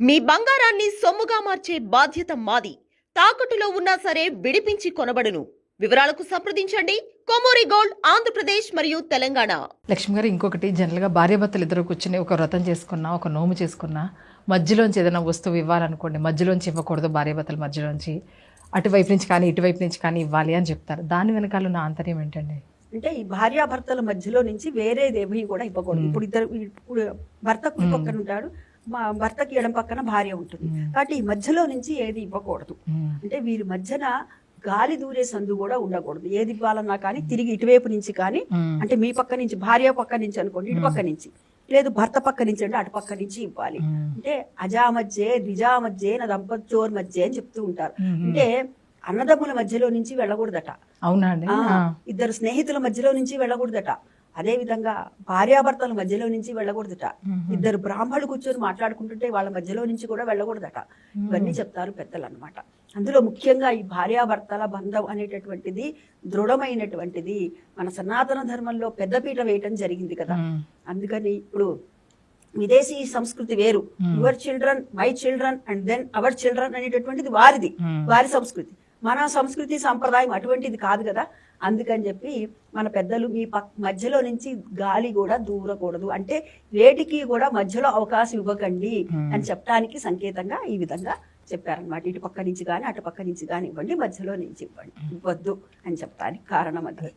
మీ బంగారాన్ని సొమ్ముగా మార్చే బాధ్యత మాది. తాకట్టులో ఉన్నా సరే విడిపించి కొనబడును. వివరాలకు సంప్రదించండి. కొమోరి గోల్డ్ ఆంధ్రప్రదేశ్ మరియు తెలంగాణ. లక్ష్మి గారు ఇంకొకటి జనరల్గా భార్యాభర్తలు ఇద్దరు కూర్చుని ఒక వ్రతం చేసుకున్నా ఒక నోము చేసుకున్నా మధ్యలోంచి ఏదైనా వస్తువు ఇవ్వాలనుకోండి మధ్యలోంచి ఇవ్వకూడదు భార్యాభర్తల మధ్యలోంచి. అటువైపు నుంచి కానీ ఇటువైపు నుంచి కానీ ఇవ్వాలి అని చెప్తారు. దాని వెనకాల ఉన్న ఆంతర్యం ఏంటండి? అంటే ఈ భార్యాభర్తల మధ్యలో నుంచి వేరేదేమీ కూడా ఇవ్వకూడదు. ఇప్పుడు ఇద్దరు ఇప్పుడు భర్త కుడి పక్కన ఉంటాడు మా భర్తకి ఎడం పక్కన భార్య ఉంటుంది. కాబట్టి ఈ మధ్యలో నుంచి ఏది ఇవ్వకూడదు. అంటే వీరి మధ్యన గాలి దూరే సందు కూడా ఉండకూడదు. ఏది ఇవ్వాలన్నా కానీ తిరిగి ఇటువైపు నుంచి కానీ. అంటే మీ పక్క నుంచి భార్య పక్క నుంచి అనుకోండి ఇటు పక్క నుంచి. లేదు భర్త పక్క నుంచి అంటే అటు పక్క నుంచి ఇవ్వాలి. అంటే అజా మధ్యే ద్విజా మధ్యే నా దంపత్యోర్ మధ్య అని చెప్తూ ఉంటారు. అంటే అన్నదమ్ముల మధ్యలో నుంచి వెళ్ళకూడదట. అవునా. ఇద్దరు స్నేహితుల మధ్యలో నుంచి వెళ్ళకూడదట. అదే విధంగా భార్యాభర్తల మధ్యలో నుంచి వెళ్ళకూడదట. ఇద్దరు బ్రాహ్మణులు కూర్చొని మాట్లాడుకుంటుంటే వాళ్ళ మధ్యలో నుంచి కూడా వెళ్ళకూడదట. ఇవన్నీ చెప్తారు పెద్దలు అన్నమాట అందులో ముఖ్యంగా ఈ భార్యాభర్తల బంధం అనేటటువంటిది దృఢమైనటువంటిది మన సనాతన ధర్మంలో పెద్దపీట వేయటం జరిగింది కదా. అందుకని ఇప్పుడు విదేశీ సంస్కృతి వేరు. Your children my children and then our children అనేటటువంటిది వారిది. వారి సంస్కృతి. మన సంస్కృతి సంప్రదాయం అటువంటిది కాదు కదా. అందుకని చెప్పి మన పెద్దలు మీ పక్ మధ్యలో నుంచి గాలి కూడా దూరకూడదు. అంటే వేటికి కూడా మధ్యలో అవకాశం ఇవ్వకండి అని చెప్పడానికి సంకేతంగా ఈ విధంగా చెప్పారనమాట ఇటు పక్క నుంచి కానీ అటు పక్క నుంచి కానీ ఇవ్వండి మధ్యలో నుంచి ఇవ్వండి. ఇవ్వద్దు అని చెప్పడానికి కారణం అది.